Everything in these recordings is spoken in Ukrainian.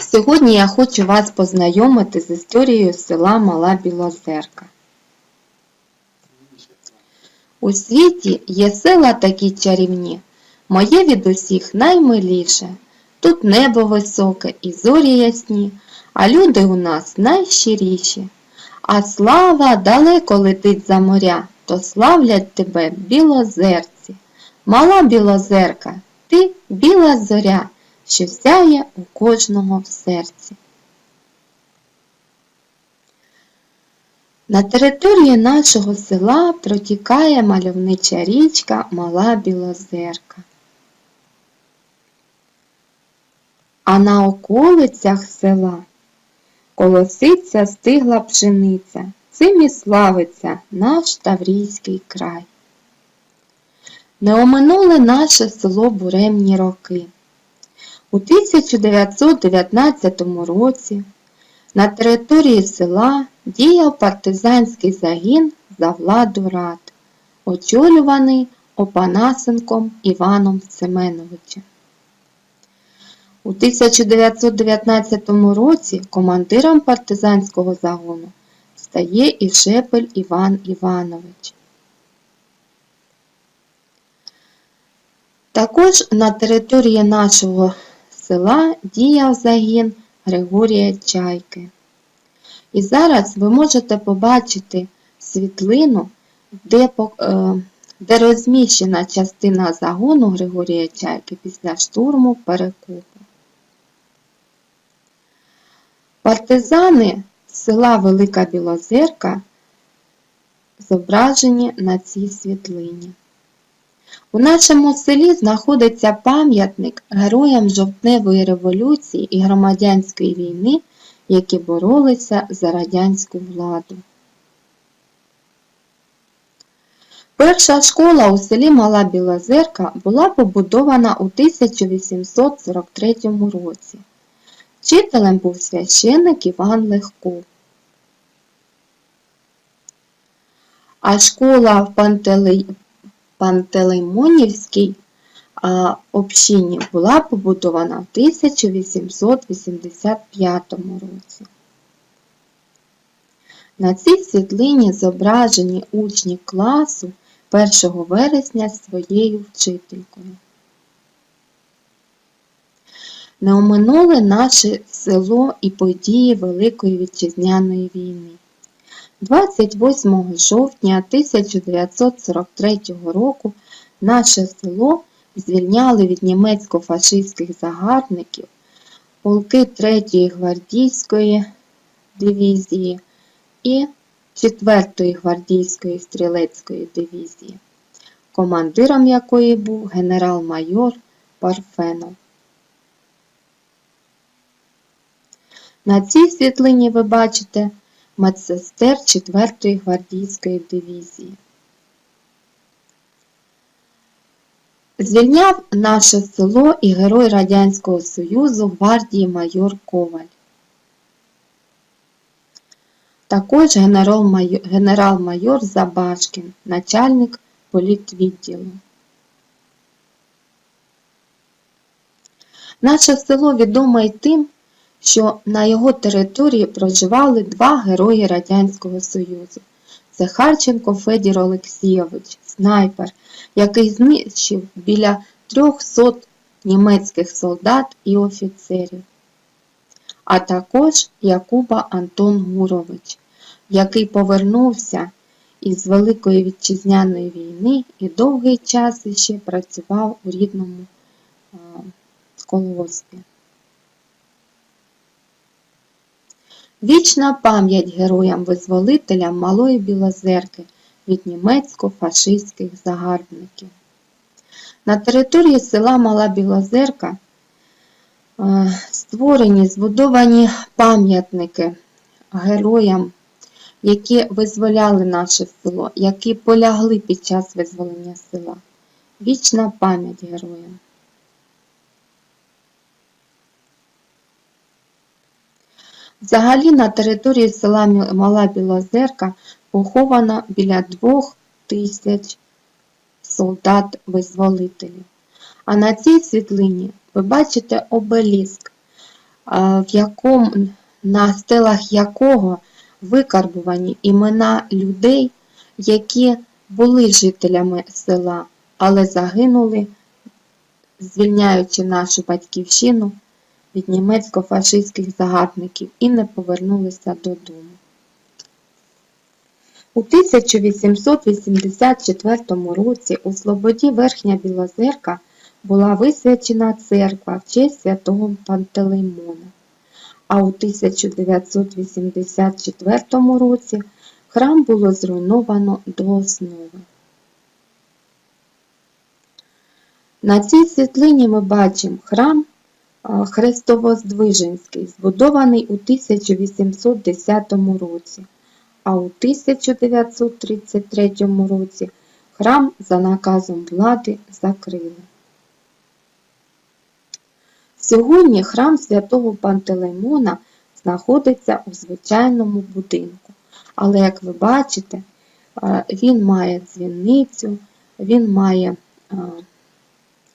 Сьогодні я хочу вас познайомити з історією села Мала Білозерка. У світі є села такі чарівні, моє від усіх наймиліше. Тут небо високе і зорі ясні, а люди у нас найщиріші. А слава далеко летить за моря, то славлять тебе білозерці. Мала білозерка, ти біла зоря, що сяє у кожного в серці. На території нашого села протікає мальовнича річка Мала Білозерка. А на околицях села колоситься стигла пшениця, цим і славиться наш Таврійський край. Не оминули наше село буремні роки. У 1919 році на території села діяв партизанський загін за владу рад, очолюваний Опанасенком Іваном Семеновичем. У 1919 році командиром партизанського загону стає і Шепель Іван Іванович. Також на території нашого села діяв загін Григорія Чайки. І зараз ви можете побачити світлину, де, е, де розміщена частина загону Григорія Чайки після штурму Перекупу. Партизани села Велика Білозерка зображені на цій світлині. У нашому селі знаходиться пам'ятник героям жовтневої революції і громадянської війни, які боролися за радянську владу. Перша школа у селі Мала Білозерка була побудована у 1843 році. Вчителем був священник Іван Легков. А школа в Пантелей... Пантелеймонівській общині була побудована в 1885 році. На цій світлині зображені учні класу 1 вересня своєю вчителькою. Не оминули наше село і події Великої Вітчизняної війни. 28 жовтня 1943 року наше село звільняли від німецько-фашистських загарбників полки 3-ї гвардійської дивізії і 4-ї гвардійської стрілецької дивізії, командиром якої був генерал-майор Парфенов. На цій світлині ви бачите медсестер 4-ї гвардійської дивізії. Звільняв наше село і герой Радянського Союзу гвардії майор Коваль. Також генерал-майор Забашкін, начальник політвідділу. Наше село відоме й тим, що на його території проживали два герої Радянського Союзу. Це Харченко Федір Олексійович, снайпер, який знищив біля 300 німецьких солдат і офіцерів, а також Якуба Антон Гурович, який повернувся із Великої Вітчизняної війни і довгий час іще працював у рідному а, колгоспі. Вічна пам'ять героям-визволителям Малої Білозерки від німецько-фашистських загарбників. На території села Мала Білозерка е, створені, збудовані пам'ятники героям, які визволяли наше село, які полягли під час визволення села. Вічна пам'ять героям. Взагалі на території села Мала Білозерка поховано біля двох тисяч солдат-визволителів. А на цій світлині ви бачите обеліск в якому, на стелах якого викарбувані імена людей, які були жителями села, але загинули, звільняючи нашу батьківщину від німецько-фашистських загарбників і не повернулися додому. У 1884 році у Слободі Верхня Білозерка була висвячена церква в честь святого Пантелеймона, а у 1984 році храм було зруйновано до основи. На цій світлині ми бачимо храм Хрестово-Здвиженський, збудований у 1810 році, а у 1933 році храм за наказом влади закрили. Сьогодні храм святого Пантелеймона знаходиться у звичайному будинку, але, як ви бачите, він має дзвіницю, він має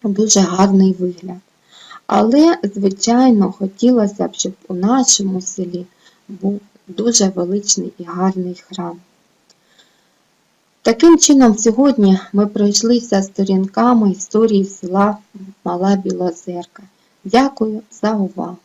дуже гарний вигляд. Але, звичайно, хотілося б, щоб у нашому селі був дуже величний і гарний храм. Таким чином, сьогодні ми пройшлися сторінками історії села Мала Білозерка. Дякую за увагу!